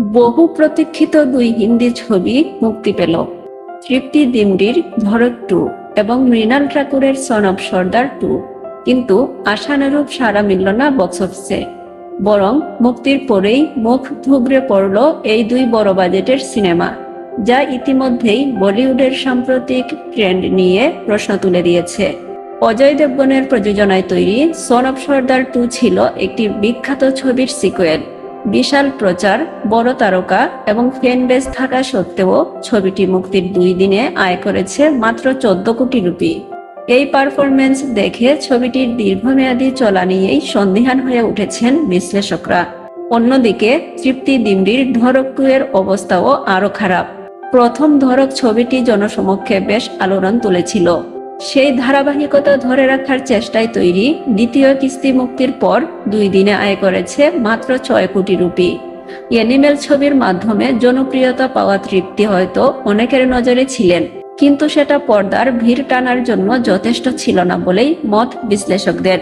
বহু প্রতীক্ষিত দুই হিন্দি ছবি মুক্তি পেল। তৃপ্তি দিমডির ভরত টু এবং মৃণাল ঠাকুরের সন অফ সর্দার টু। কিন্তু আশানুরূপ সারা মিলল না বক্স অফিসে বরং মুক্তির পরেই মুখ থুবড়ে পড়ল এই দুই বড় বাজেটের সিনেমা, যা ইতিমধ্যেই বলিউডের সাম্প্রতিক ট্রেন্ড নিয়ে প্রশ্ন তুলে দিয়েছে। অজয় দেবগনের প্রযোজনায় তৈরি সন অফ সর্দার টু ছিল একটি বিখ্যাত ছবির সিকুয়েল। বিশাল প্রচার, বড় তারকা এবং ফ্যান বেস থাকা সত্ত্বেও ছবিটি মুক্তির দুই দিনে আয় করেছে মাত্র চোদ্দ কোটি রুপি। এই পারফরমেন্স দেখে ছবিটির দীর্ঘমেয়াদী চলা নিয়েই সন্দিহান হয়ে উঠেছেন বিশ্লেষকরা। অন্যদিকে, তৃপ্তি দিমডির ধরক টু এর অবস্থাও আরও খারাপ। প্রথম ধরক ছবিটি জনসমক্ষে বেশ আলোড়ন তুলেছিল। সেই ধারাবাহিকতা ধরে রাখার চেষ্টায় তৈরি দ্বিতীয় কিস্তি মুক্তির পর দুই দিনে আয় করেছে মাত্র ছয় কোটি রুপি। অ্যানিমেল ছবির মাধ্যমে জনপ্রিয়তা পাওয়া তৃপ্তি হয়তো অনেকের নজরে ছিলেন, কিন্তু সেটা পর্দার ভিড় টানার জন্য যথেষ্ট ছিল না বলেই মত বিশ্লেষকদের।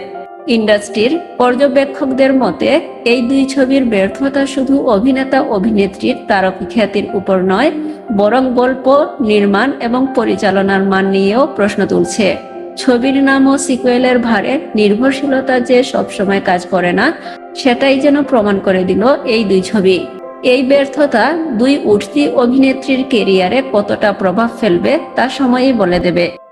ইন্ডাস্ট্রির পর্যবেক্ষকদের মতে, এই দুই ছবির ব্যর্থতা শুধু অভিনেতা অভিনেত্রীর তারকা খ্যাতির উপর নয় বরং গল্প, নির্মাণ এবং পরিচালনার মান নিয়েও প্রশ্ন তুলছে। ছবির নাম ও সিকুয়েলের ভারে নির্ভরশীলতা যে সবসময় কাজ করে না, সেটাই যেন প্রমাণ করে দিল এই দুই ছবি। এই ব্যর্থতা দুই উঠতি অভিনেত্রীর কেরিয়ারে কতটা প্রভাব ফেলবে তা সময়ই বলে দেবে।